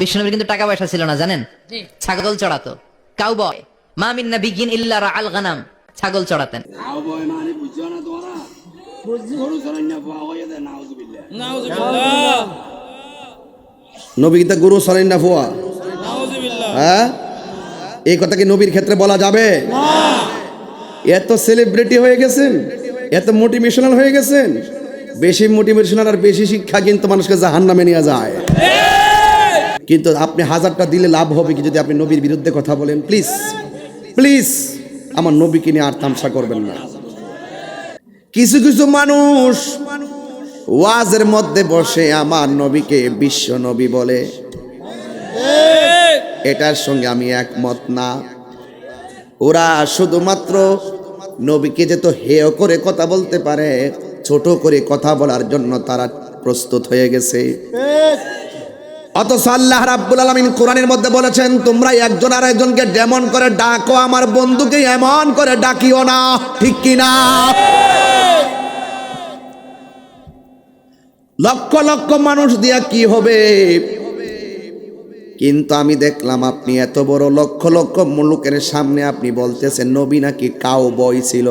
বিষ্ণুনবীর কিন্তু টাকা পয়সা ছিল না জানেন? ছাগল চড়াতো। কাউ বয় মামিন না বিগিন ইল্লা আল গানাম। ছাগল চড়াতেন। নবী কিতা গুরু সরেন না ফুয়া? হ্যাঁ? এই কথা কি নবীর ক্ষেত্রে বলা যাবে? এত সেলিব্রিটি হয়ে গেছেন এত মোটিভেশনাল হয়ে গেছেন বেশি মোটিভেশনাল আর বেশি শিক্ষা কিন্তু মানুষকে জাহান নামে নিয়ে যায়। কিন্তু আপনি হাজারটা দিলে লাভ হবে কি যদি আপনি নবীর বিরুদ্ধে কথা বলেন? প্লিজ প্লিজ আমার নবীকে নিয়ে আর তামসা করবেন না। কিছু কিছু মানুষ ওয়াজের মধ্যে বসে আমার নবীকে বিশ্ব নবী বলে। এটার সঙ্গে আমি একমত না। ওরা শুধুমাত্র নবীকে যে তো হেয় করে কথা বলতে পারে, ছোট করে কথা বলার জন্য তারা প্রস্তুত হয়ে গেছে। অথচ আল্লাহ রাব্বুল আলামিন কোরআনের মধ্যে বলেছেন, তোমরা একজন আর একজনকে যেমন করে ডাকো, আমার বন্ধুকে এমন করে ডাকিও না। ঠিক কি না লক্ষ লক্ষ মানুষ দিয়া কি হবে? কিন্তু আমি দেখলাম আপনি এত বড় লক্ষ লক্ষ মুলুকের সামনে আপনি বলতেছেন, নবী নাকি কাউ বই ছিল?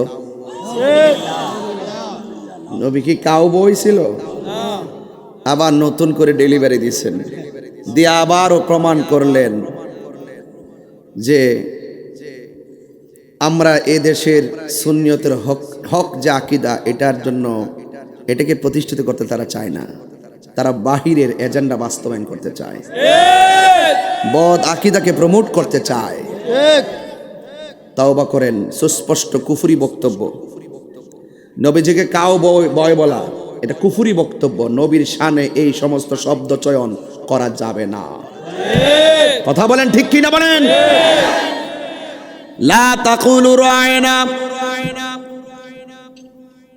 নবী কি কাউ বই ছিল? আবার নতুন করে ডেলিভারি দিচ্ছেন। দিয়ে আবারও প্রমাণ করলেন যে আমরা এ দেশের সুন্নিয়তের হক হক যে আকিদা, এটার জন্য এটাকে প্রতিষ্ঠিত করতে তারা চায় না। তারা বাহিরের এজেন্ডা বাস্তবায়ন করতে চায়। বদ আকিদাকে প্রমোট করতে চায়। তাওবা করেন, সুস্পষ্ট কুফুরি বক্তব্য। নবীজিকে কাউ বয় বয় বলা, এটা কুফুরি বক্তব্য। নবীর শানে এই সমস্ত শব্দ চয়ন করা যাবে না। কথা বলেন ঠিক কি না বলেন? লা তাকুলু রায়না।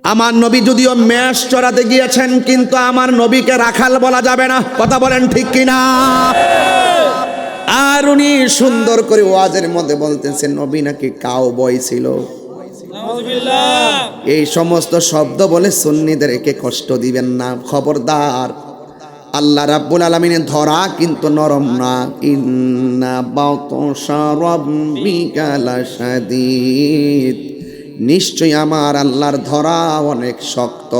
আমার নবী যদিও মেষ চড়াতে গিয়েছেন কিন্তু আমার নবীকে রাখাল বলা যাবে না। কথা বলেন ঠিক কিনা? আর উনি সুন্দর করে ওয়াজের মধ্যে বলতেছেন নবী নাকি কাউ বই ছিল এই সমস্ত শব্দ বলে সুন্নিদেরকে কষ্ট দিবেন না। খবরদার। আল্লাহ রাব্বুল আলামিনের ধরা কিন্তু নরম না। ইন্না লাশাদীদ। নিশ্চয় আমার আল্লাহর ধরা অনেক শক্ত।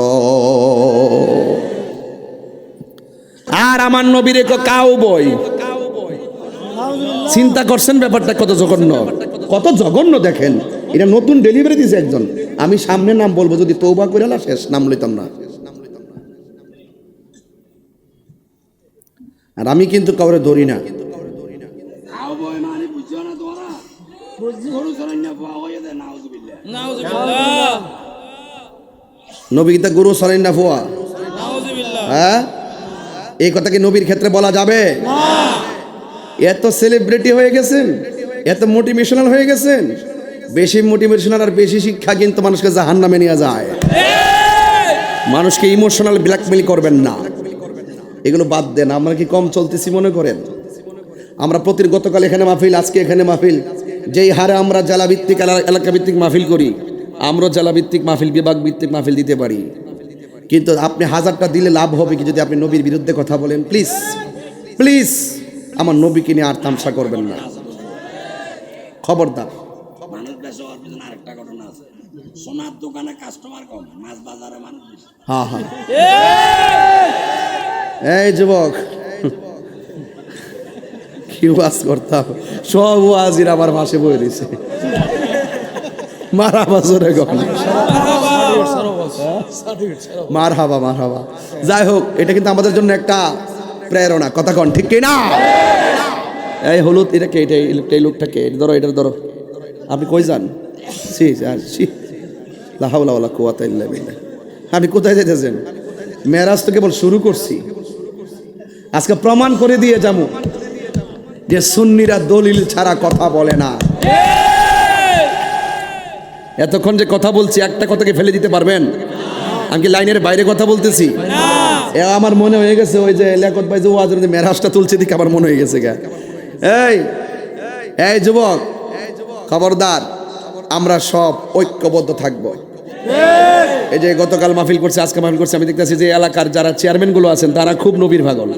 আর আমার নবীর কাউ বই চিন্তা করছেন ব্যাপারটা কত জঘন্য। কত জঘন্য দেখেন। এটা নতুন ডেলিভারি দিছে একজন। আমি সামনে নাম বলব, যদি তৌবা করে শেষ, নাম লইতাম না। আর আমি কিন্তু কাউরে ধরি না। নবী গুরু সরেন না ফুয়া? হ্যাঁ? এই কথা কি নবীর ক্ষেত্রে বলা যাবে? এত সেলিব্রিটি হয়ে গেছেন, এত মোটিভেশনাল হয়ে গেছেন, বেশি মোটিভেশনাল আর বেশি শিক্ষা কিন্তু মানুষকে জাহান নামে নিয়ে যায়। মানুষকে ইমোশনাল ব্ল্যাকমেল করবেন না। এগুলো বাদ দেন আমরা কি কম চলতেছি মনে করেন? আমরা প্রতির গতকাল এখানে মাহফিল আজকে এখানে মাহফিল। যেই হারে আমরা জেলা ভিত্তিক এলা- এলাকা ভিত্তিক মাহফিল করি আমরা জেলা ভিত্তিক মাহফিল বিভাগ ভিত্তিক মাহফিল দিতে পারি। কিন্তু আপনি হাজারটা দিলে লাভ হবে কি যদি আপনি নবীর বিরুদ্ধে কথা বলেন? প্লিজ প্লিজ আমার নবীকে নিয়ে আর তামসা করবেন না। খবরদার। মানুষ বেশি হওয়ার পিছনে আরেকটা ঘটনা আছে। সোনার দোকানে কাস্টমার কম মাছ বাজারে মানুষ হ্যাঁ হ্যাঁ। এই যুবক। কি ওয়াজ করতাম? সব ওয়াজির আমার পাশে বয়ে দিছে মারা বাজরে গন মার হাবা মার হাবা যাই হোক, এটা কিন্তু আমাদের জন্য একটা প্রেরণা। কথা কন, ঠিক না এই হলুদ, এটা কে? এটা এই লোকটা কে? ধরো, এটা ধরো। আপনি কই যান? সি সি লা হাওলা ওয়ালা ইল্লা বিল্লাহ। আপনি কোথায় যেতেছেন মেরাজ তো কেবল শুরু করছি। আজকে প্রমাণ করে দিয়ে যাব যে সুন্নিরা দলিল ছাড়া কথা বলে না। এতক্ষণ যে কথা বলছি, একটা কথাকে ফেলে দিতে পারবেন? আমি লাইনের বাইরে কথা বলতেছি? আমার মনে হয়ে গেছে ওই যে লেখত ভাই যে মেরাজটা তুলছে দিকে আমার মনে হয়ে গেছে গা। এই এই যুবক, খবরদার, আমরা সব ঐক্যবদ্ধ থাকব। এই যে গতকাল মাহফিল করছে, আজকে মাহফিল করছে, আমি দেখতেছি যে এলাকার যারা চেয়ারম্যানগুলো আছেন, তারা খুব নবীর ভাগল।